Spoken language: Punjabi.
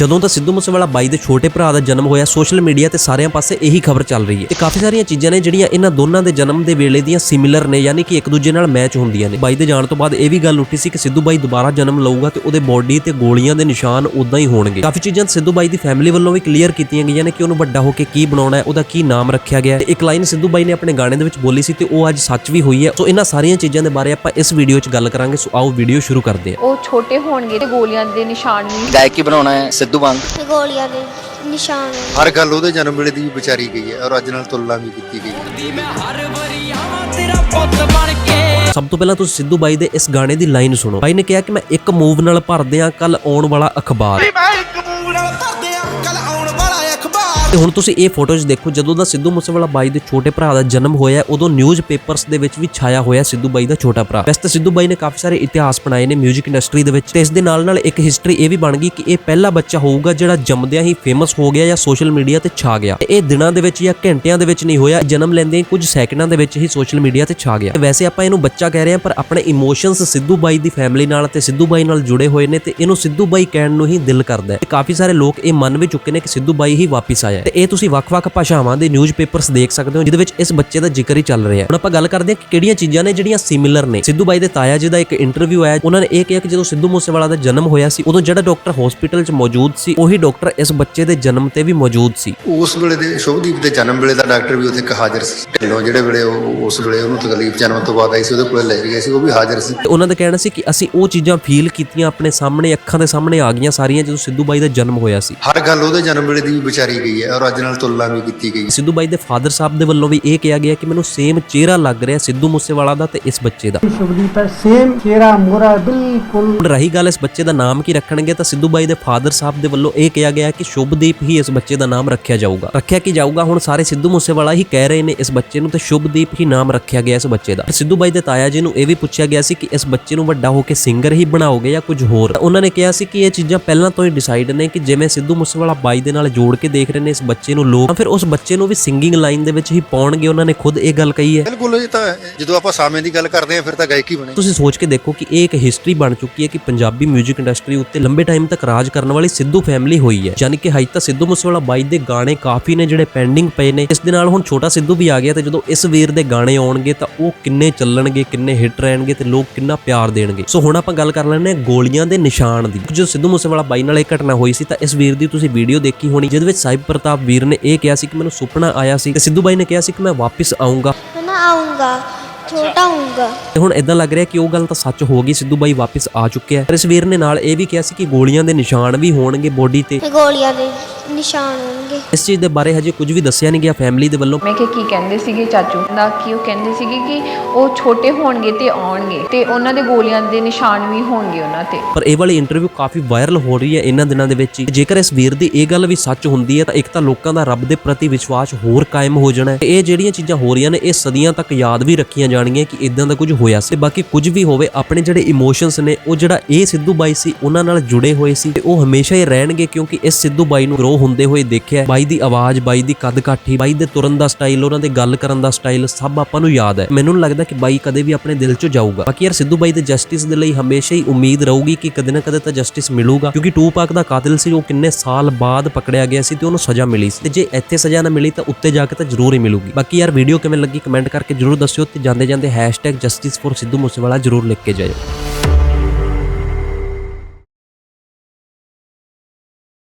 ਜਦੋਂ ਤਾਂ ਸਿੱਧੂ ਮੂਸੇਵਾਲਾ ਬਾਈ ਦੇ ਛੋਟੇ ਭਰਾ ਦਾ ਜਨਮ ਹੋਇਆ ਸੋਸ਼ਲ ਮੀਡੀਆ ਤੇ ਸਾਰਿਆਂ ਪਾਸੇ ਇਹੀ ਖਬਰ ਚੱਲ ਰਹੀ ਹੈ। ਤੇ ਕਾਫੀ ਸਾਰੀਆਂ ਚੀਜ਼ਾਂ ਨੇ ਜਿਹੜੀਆਂ ਇਹਨਾਂ ਦੋਨਾਂ ਦੇ ਜਨਮ ਦੇ ਵੇਲੇ ਦੀਆਂ ਸਿਮਿਲਰ ਨੇ ਯਾਨੀ ਕਿ ਇੱਕ ਦੂਜੇ ਨਾਲ ਮੈਚ ਹੁੰਦੀਆਂ ਨੇ। ਬਾਈ ਦੇ ਜਾਣ ਤੋਂ ਬਾਅਦ ਇਹ ਵੀ ਗੱਲ ਉੱਠੀ ਸੀ ਕਿ ਸਿੱਧੂ ਬਾਈ ਦੁਬਾਰਾ ਜਨਮ ਲਊਗਾ ਤੇ ਉਹਦੇ ਬੋਡੀ ਤੇ ਗੋਲੀਆਂ ਦੇ ਨਿਸ਼ਾਨ ਉਦਾਂ ਹੀ ਹੋਣਗੇ। ਕਾਫੀ ਚੀਜ਼ਾਂ ਸਿੱਧੂ ਬਾਈ ਦੀ ਫੈਮਿਲੀ ਵੱਲੋਂ ਵੀ ਕਲੀਅਰ ਕੀਤੀਆਂ ਗਈਆਂ ਨੇ ਕਿ ਉਹਨੂੰ ਵੱਡਾ ਹੋ ਕੇ ਕੀ ਬਣਾਉਣਾ ਹੈ ਉਹਦਾ ਕੀ ਨਾਮ ਰੱਖਿਆ ਗਿਆ ਹੈ। ਤੇ ਇੱਕ ਲਾਈਨ ਸਿੱਧੂ ਬਾਈ ਨੇ ਆਪਣੇ ਗਾਣੇ ਦੇ ਵਿੱਚ ਬੋਲੀ ਸੀ ਤੇ ਉਹ ਅੱਜ ਸੱਚ ਵੀ ਹੋਈ ਹੈ। ਸੋ ਇਹਨਾਂ ਸਾਰੀਆਂ ਚੀਜ਼ਾਂ ਦੇ ਬਾਰੇ ਆਪਾਂ ਇਸ ਵੀਡੀਓ 'ਚ ਗੱਲ ਕਰਾਂਗੇ। ਸੋ ਆਓ ਵੀਡੀਓ ਸ਼ੁਰੂ ਕਰਦੇ ਹਾਂ। ਉਹ ਛੋਟੇ ਹੋਣਗੇ ਤੇ ਗੋਲੀਆਂ ਦੇ ਨਿਸ਼ਾਨ ਵੀ ਗਾਇਕੀ ਬਣਾਉਣਾ ਹੈ ਸਿੱਧੂ ਵਾਂਗ। ਤੇ ਗੋਲੀਆਂ ਦੇ ਨਿਸ਼ਾਨ। ਹਰ ਗੱਲ ਉਹਦੇ ਜਨਮ ਵੇਲੇ ਦੀ ਵੀ ਵਿਚਾਰੀ ਗਈ ਹੈ ਔਰ ਅੱਜ ਨਾਲ ਤੁਲਨਾ ਵੀ ਕੀਤੀ ਗਈ ਹੈ। ਸਭ ਤੋਂ ਪਹਿਲਾਂ ਤੁਸੀਂ ਸਿੱਧੂ ਬਾਈ ਦੇ ਇਸ ਗਾਣੇ ਦੀ ਲਾਈਨ ਸੁਣੋ। ਬਾਈ ਨੇ ਕਿਹਾ ਕਿ ਮੈਂ ਇੱਕ ਮੂਵ ਨਾਲ ਭਰ ਦਿਆਂ ਕੱਲ ਆਉਣ ਵਾਲਾ ਅਖਬਾਰ। ਮੈਂ ਇੱਕ ਮੂੰਹ ਨਾਲ ਭਰਦੇ ਤੇ ਹੁਣ ਤੁਸੀਂ ਇਹ ਫੋਟੋਜ਼ ਦੇਖੋ, ਜਦੋਂ ਦਾ ਸਿੱਧੂ ਮੂਸੇਵਾਲਾ ਬਾਈ ਦੇ ਛੋਟੇ ਭਰਾ ਦਾ ਜਨਮ ਹੋਇਆ, ਉਦੋਂ ਨਿਊਜ਼ ਪੇਪਰਸ ਦੇ ਵਿੱਚ ਵੀ ਛਾਇਆ ਹੋਇਆ ਸਿੱਧੂ ਬਾਈ ਦਾ ਛੋਟਾ ਭਰਾ। ਵੈਸੇ ਤਾਂ ਸਿੱਧੂ ਬਾਈ ਨੇ ਕਾਫੀ ਸਾਰੇ ਇਤਿਹਾਸ ਬਣਾਏ ਨੇ 뮤직 ਇੰਡਸਟਰੀ ਦੇ ਵਿੱਚ ਤੇ ਇਸ ਦੇ ਨਾਲ ਨਾਲ ਇੱਕ ਹਿਸਟਰੀ ਇਹ ਵੀ ਬਣ ਗਈ ਕਿ ਇਹ ਪਹਿਲਾ ਬੱਚਾ ਹੋਊਗਾ ਜਿਹੜਾ ਜੰਮਦਿਆਂ ਹੀ ਫੇਮਸ ਹੋ ਗਿਆ ਜਾਂ ਸੋਸ਼ਲ ਮੀਡੀਆ ਤੇ ਛਾ ਗਿਆ। ਇਹ ਦਿਨਾਂ ਦੇ ਵਿੱਚ ਜਾਂ ਘੰਟਿਆਂ ਦੇ ਵਿੱਚ ਨਹੀਂ ਹੋਇਆ ਜਨਮ ਲੈਂਦੇ ਹੀ ਕੁਝ ਸੈਕਿੰਡਾਂ ਦੇ ਵਿੱਚ ਹੀ ਸੋਸ਼ਲ ਮੀਡੀਆ ਤੇ ਛਾ ਗਿਆ। ਵੈਸੇ ਆਪਾਂ ਇਹਨੂੰ ਬੱਚਾ ਕਹਿ ਰਹੇ ਹਾਂ, ਪਰ ਆਪਣੇ ਇਮੋਸ਼ਨਸ ਸਿੱਧੂ ਬਾਈ ਦੀ ਫੈਮਿਲੀ ਨਾਲ ਤੇ ਸਿੱਧੂ ਬਾਈ ਨਾਲ ਜੁੜੇ ਹੋਏ ਨੇ ਤੇ ਇਹਨੂੰ ਸਿੱਧੂ ਬਾਈ ਕਹਿਣ ਨੂੰ ਹੀ ਦਿਲ ਕਰਦਾ ਹੈ। ਕਾਫੀ ਸਾਰੇ ਲੋਕ ਇਹ ਮੰਨ ਵੀ ਚੁੱਕੇ ਨੇ ਕਿ ਸਿੱਧੂ ਬਾਈ ਹੀ ਵਾਪਿਸ ਆਇਆ ਤੇ ਇਹ ਤੁਸੀਂ ਵੱਖ-ਵੱਖ ਭਾਸ਼ਾਵਾਂ ਦੇ ਨਿਊਜ਼ ਪੇਪਰਸ ਦੇਖ ਸਕਦੇ ਹੋ ਜਿਹਦੇ ਵਿੱਚ ਇਸ ਬੱਚੇ ਦਾ ਜ਼ਿਕਰ ਹੀ ਚੱਲ ਰਿਹਾ ਹੈ। ਹੁਣ ਆਪਾਂ ਗੱਲ ਕਰਦੇ ਹਾਂ ਕਿ ਕਿਹੜੀਆਂ ਚੀਜ਼ਾਂ ਨੇ ਜਿਹੜੀਆਂ ਸਿਮਿਲਰ ਨੇ। ਸਿੱਧੂ ਬਾਈ ਦੇ ਤਾਇਆ ਜੀ ਦਾ ਇੱਕ ਇੰਟਰਵਿਊ ਆਇਆ ਉਹਨਾਂ ਨੇ ਇਹ ਕਿਹਾ ਕਿ ਜਦੋਂ ਸਿੱਧੂ ਮੂਸੇਵਾਲਾ ਦਾ ਜਨਮ ਹੋਇਆ ਸੀ ਉਦੋਂ ਜਿਹੜਾ ਡਾਕਟਰ ਹਸਪੀਟਲ 'ਚ ਮੌਜੂਦ ਸੀ ਉਹੀ ਡਾਕਟਰ ਇਸ ਬੱਚੇ ਦੇ ਜਨਮ ਤੇ ਵੀ ਮੌਜੂਦ ਸੀ। ਉਸ ਵੇਲੇ ਦੇ ਸ਼ੁਭਦੀਪ ਦੇ ਜਨਮ ਵੇਲੇ ਦਾ ਡਾਕਟਰ ਵੀ ਉੱਥੇ ਇੱਕ ਹਾਜ਼ਰ ਸੀ। ਢਿੱਲੋਂ ਜਿਹੜੇ ਵੇਲੇ ਉਸ ਵੇਲੇ ਉਹਨੂੰ ਤਕਲੀਫ ਜਨਮ ਤੋਂ ਬਾਅਦ ਆਈ ਸੀ ਉਹਦੇ ਕੋਲ ਲੈ ਗਏ ਸੀ ਉਹ ਵੀ ਹਾਜ਼ਰ ਸੀ। ਤੇ ਉਹਨਾਂ ਦਾ ਕਹਿਣਾ ਸੀ ਕਿ ਅਸੀਂ ਉਹ ਚੀਜ਼ਾਂ ਫੀਲ ਕੀਤੀਆਂ ਆਪਣੇ ਸਾਹਮਣੇ ਅੱਖਾਂ ਦੇ ਸਾਹਮਣੇ ਆ ਗਈਆਂ ਸਾਰੀਆਂ ਜਦੋਂ ਸਿੱਧੂ ਬਾਈ ਦਾ ਜਨਮ ਹੋਇਆ ਸੀ। ਹਰ ਗੱਲ ਉਹਦੇ ਜਨਮ ਵੇਲੇ ਦੀ ਵੀ ਵਿਚਾਰੀ ਗਈ ਹੈ। ਔਰ ਅੱਜ ਨਾਲ ਤੁਲਨਾ ਵੀ ਕੀਤੀ ਗਈ ਸਿੱਧੂ ਬਾਈ ਦੇ ਫਾਦਰ ਸਾਹਿਬ ਦੇ ਵੱਲੋਂ ਵੀ ਇਹ ਕਿਹਾ ਗਿਆ ਕਿ ਮੈਨੂੰ ਸੇਮ ਚਿਹਰਾ ਲੱਗ ਰਿਹਾ ਸਿੱਧੂ ਮੂਸੇਵਾਲਾ ਦਾ ਤੇ ਇਸ ਬੱਚੇ ਦਾ। ਸ਼ੁਭਦੀਪ ਹੈ ਸੇਮ ਚਿਹਰਾ ਮੋਰਾ ਬਿਲਕੁਲ। ਹੁਣ ਰਹੀ ਗੱਲ ਇਸ ਬੱਚੇ ਦਾ ਨਾਮ ਕੀ ਰੱਖਣਗੇ ਤਾਂ ਸਿੱਧੂ ਬਾਈ ਦੇ ਫਾਦਰ ਸਾਹਿਬ ਦੇ ਵੱਲੋਂ ਇਹ ਕਿਹਾ ਗਿਆ ਕਿ ਸ਼ੁਭਦੀਪ ਹੀ ਇਸ ਬੱਚੇ ਦਾ ਨਾਮ ਰੱਖਿਆ ਜਾਊਗਾ। ਰੱਖਿਆ ਕੀ ਜਾਊਗਾ? ਹੁਣ ਸਾਰੇ ਸਿੱਧੂ ਮੂਸੇਵਾਲਾ ਹੀ ਕਹਿ ਰਹੇ ਨੇ ਇਸ ਬੱਚੇ ਨੂੰ ਤੇ ਸ਼ੁਭਦੀਪ ਹੀ ਨਾਮ ਰੱਖਿਆ ਗਿਆ ਇਸ ਬੱਚੇ ਦਾ। ਪਰ ਸਿੱਧੂ ਬਾਈ ਦੇ ਤਾਇਆ ਜੀ ਨੂੰ ਇਹ ਵੀ ਪੁੱਛਿਆ ਗਿਆ ਸੀ ਕਿ ਇਸ ਬੱਚੇ ਨੂੰ ਵੱਡਾ ਹੋ ਕੇ ਸਿੰਗਰ ਹੀ ਬਣਾਓਗੇ ਜਾਂ ਕੁਝ ਹੋਰ? ਉਹਨਾਂ ਨੇ ਕਿਹਾ ਸੀ ਕਿ ਇਹ ਚੀਜ਼ਾਂ ਪਹਿਲਾਂ ਤੋਂ ਹੀ ਡਿਸਾਈਡ ਨੇ ਕਿ ਜਿਵੇਂ ਸਿੱਧੂ ਮੂਸੇਵਾਲਾ ਬਾਈ ਦੇ ਨਾਲ ਜੋੜ ਕੇ ਦੇਖ ਰਹੇ ਨੇ ਇਸ ਬੱਚੇ ਨੂੰ ਲੋਕ ਫਿਰ ਉਸ ਬੱਚੇ ਨੂੰ ਵੀ ਸਿੰਗਿੰਗ ਲਾਈਨ ਦੇ ਵਿੱਚ ਹੀ ਪਾਉਣਗੇ ਉਹਨਾਂ ਨੇ ਖੁਦ ਇਹ ਗੱਲ ਕਹੀ ਹੈ। ਬਿਲਕੁਲ ਇਹ ਤਾਂ ਜਦੋਂ ਆਪਾਂ ਸਾਵੇਂ ਦੀ ਗੱਲ ਕਰਦੇ ਹਾਂ ਫਿਰ ਤਾਂ ਗਾਇਕੀ ਬਣੇ। ਤੁਸੀਂ ਸੋਚ ਕੇ ਦੇਖੋ ਕਿ ਇਹ ਇੱਕ ਹਿਸਟਰੀ ਬਣ ਚੁੱਕੀ ਹੈ ਕਿ ਪੰਜਾਬੀ 뮤직 ਇੰਡਸਟਰੀ ਉੱਤੇ ਲੰਬੇ ਟਾਈਮ ਤੱਕ ਰਾਜ ਕਰਨ ਵਾਲੀ ਸਿੱਧੂ ਫੈਮਿਲੀ ਹੋਈ ਹੈ। ਯਾਨੀ ਕਿ ਹਜੇ ਤਾਂ ਸਿੱਧੂ ਮੂਸੇਵਾਲਾ ਬਾਈ ਦੇ ਗਾਣੇ ਕਾਫੀ ਨੇ ਜਿਹੜੇ ਪੈਂਡਿੰਗ ਪਏ ਨੇ। ਇਸ ਦੇ ਨਾਲ ਹੁਣ ਛੋਟਾ ਸਿੱਧੂ ਵੀ ਆ ਗਿਆ ਤੇ ਜਦੋਂ ਇਸ ਵੀਰ ਦੇ ਗਾਣੇ ਆਉਣਗੇ ਤਾਂ ਉਹ ਕਿੰਨੇ ਚੱਲਣਗੇ ਕਿੰਨੇ ਹਿੱਟ ਰਹਿਣਗੇ ਤੇ ਲੋਕ ਕਿੰਨਾ ਪਿਆਰ ਦੇਣਗੇ। ਸੋ ਹੁਣ ਆਪਾਂ ਗੱਲ ਕਰ ਲੈਂਦੇ ਹਾਂ ਗੋਲੀਆਂ ਦੇ ਨਿਸ਼ਾਨ ਦੀ। ਜਦੋਂ ਸਿੱਧੂ ਮੂਸੇਵਾਲਾ ਬਾਈ ਨਾਲ ਇਹ ਘਟਨਾ ਹੋਈ ਸੀ ਤਾਂ ਇਸ ਵੀਰ ਦੀ ਤੁਸੀਂ ਵੀਡੀਓ ਦੇਖੀ ਹੋਣੀ ਜਿਹਦੇ ਵਿੱਚ ਸਾਹਿਬ ਪ੍ਰਤਾਪ ਵੀਰ ਨੇ ਇਹ ਕਿਹਾ ਸੀ ਕਿ ਮੈਨੂੰ ਸੁਪਨਾ ਆਇਆ ਸੀ ਤੇ ਸਿੱਧੂ ਬਾਈ ਨੇ ਕਿਹਾ ਸੀ ਕਿ ਮੈਂ ਵਾਪਿਸ ਆਉਂਗਾ ਮੈਂ ਆਉਂਗਾ ਛੋਟਾ ਹੋਊਂਗਾ ਤੇ ਹੁਣ ਇਦਾਂ ਲੱਗ ਰਿਹਾ ਕਿ ਉਹ ਗੱਲ ਤਾਂ ਸੱਚ ਹੋ ਗਈ ਸਿੱਧੂ ਬਾਈ ਵਾਪਿਸ ਆ ਚੁੱਕਿਆ ਹੈ। ਪਰ ਇਸ ਵੀਰ ਨੇ ਨਾਲ ਇਹ ਵੀ ਕਿਹਾ ਸੀ ਕਿ ਗੋਲੀਆਂ ਦੇ ਨਿਸ਼ਾਨ ਵੀ ਹੋਣਗੇ ਬੋਡੀ ਤੇ। ਤੇ ਗੋਲੀਆਂ ਦੇ ਨਿਸ਼ਾਨ ਹੋਣਗੇ। ਇਸ ਚੀਜ਼ ਦੇ ਬਾਰੇ ਹਜੇ ਕੁਝ ਵੀ ਦੱਸਿਆ ਨਹੀਂ ਗਿਆ ਫੈਮਿਲੀ ਦੇ ਵੱਲੋਂ। ਮੈਂ ਕਿ ਕੀ ਕਹਿੰਦੇ ਸੀਗੇ ਚਾਚੂ? ਦਾ ਕਿ ਉਹ ਕਹਿੰਦੇ ਸੀਗੇ ਕਿ ਉਹ ਛੋਟੇ ਹੋਣਗੇ ਤੇ ਆਉਣਗੇ ਤੇ ਉਹਨਾਂ ਦੇ ਗੋਲੀਆਂ ਦੇ ਨਿਸ਼ਾਨ ਵੀ ਹੋਣਗੇ ਉਹਨਾਂ ਤੇ। ਪਰ ਇਹ ਵਾਲੀ ਇੰਟਰਵਿਊ ਕਾਫੀ ਵਾਇਰਲ ਹੋ ਰਹੀ ਹੈ ਇਹਨਾਂ ਦਿਨਾਂ ਦੇ ਵਿੱਚ ਹੀ। ਜੇਕਰ ਇਸ ਵੀਰ ਦੀ ਇਹ ਗੱਲ ਵੀ ਸੱਚ ਹੁੰਦੀ ਹੈ ਤਾਂ ਇੱਕ ਤਾਂ ਲੋਕਾਂ ਦਾ ਰੱਬ ਦੇ ਪ੍ਰਤੀ ਵਿਸ਼ਵਾਸ ਹੋਰ ਕਾਇਮ ਹੋ ਜਾਣਾ ਹੈ। ਤੇ ਇਹ ਜਿਹੜੀਆਂ ਚੀਜ਼ਾਂ ਹੋ ਰਹੀਆਂ ਨੇ ਇਹ ਸਦੀਆਂ ਤੱਕ ਯਾਦ ਵੀ ਰੱਖੀਆਂ ਜਾਣਗੀਆਂ ਕਿ ਇਦਾਂ ਦਾ ਕੁਝ ਹੋਇਆ ਸੀ। ਤੇ ਬਾਕੀ ਕੁਝ ਵੀ ਹੋਵੇ ਆਪਣੇ ਜਿਹੜੇ ਇਮੋਸ਼ਨਸ ਨੇ ਉਹ ਜਿਹੜਾ ਇਹ ਸਿੱਧੂ ਬਾਈ ਸੀ ਉਹਨਾਂ ਨਾਲ ਜੁੜੇ ਹੋਏ ਸੀ ਤੇ ਉਹ ਹਮੇਸ਼ਾ ਹੀ ਰਹਿਣਗੇ ਕਿਉਂਕਿ ਇਸ ਸਿੱਧੂ ਬਾਈ ਨੂੰ ਗਰੋ ਹੁੰਦੇ ਹੋਏ ਦੇਖਿਆ, ਬਾਈ ਦੀ ਆਵਾਜ਼, ਬਾਈ ਦੀ ਕੱਦ ਕਾਠੀ ਬਾਈ ਦੇ ਤੁਰਨ ਦਾ ਸਟਾਈਲ, ਉਹਨਾਂ ਦੇ ਗੱਲ ਕਰਨ ਦਾ ਸਟਾਈਲ, ਸਭ ਆਪਾਂ ਨੂੰ ਯਾਦ ਹੈ। ਮੈਨੂੰ ਲੱਗਦਾ ਕਿ ਬਾਈ ਕਦੇ ਵੀ ਆਪਣੇ ਦਿਲ 'ਚੋਂ ਜਾਊਗਾ। ਬਾਕੀ ਯਾਰ, ਸਿੱਧੂ ਬਾਈ ਦੇ ਜਸਟਿਸ ਦੇ ਲਈ ਹਮੇਸ਼ਾ ਹੀ ਉਮੀਦ ਰਹੂਗੀ ਕਿ ਕਦੇ ਨਾ ਕਦੇ ਤਾਂ ਜਸਟਿਸ ਮਿਲੂਗਾ, ਕਿਉਂਕਿ ਟੂਪਾਕ ਦਾ ਕਾਤਿਲ ਸੀ, ਉਹ ਕਿੰਨੇ ਸਾਲ ਬਾਅਦ ਪਕੜਿਆ ਗਿਆ ਸੀ ਤੇ ਉਹਨੂੰ ਸਜ਼ਾ ਮਿਲੀ ਸੀ। ਤੇ ਜੇ ਇੱਥੇ ਸਜ਼ਾ ਨਾ ਮਿਲੀ ਤਾਂ ਉੱਤੇ ਜਾ ਕੇ ਤਾਂ ਜ਼ਰੂਰ ਹੀ ਮਿਲੂਗੀ। ਬਾਕੀ ਯਾਰ ਵੀਡੀਓ ਕਿਵੇਂ ਲੱਗੀ ਕਮੈਂਟ ਕਰਕੇ ਜ਼ਰੂਰ ਦੱਸਿਓ ਤੇ ਜਾਂਦੇ ਜਾਂਦੇ #ਜਸਟਿਸ ਫॉर ਸਿੱਧੂ ਮੂਸੇਵਾਲਾ ਜ਼ਰੂਰ ਲਿਖ ਕੇ ਜਾਇਓ।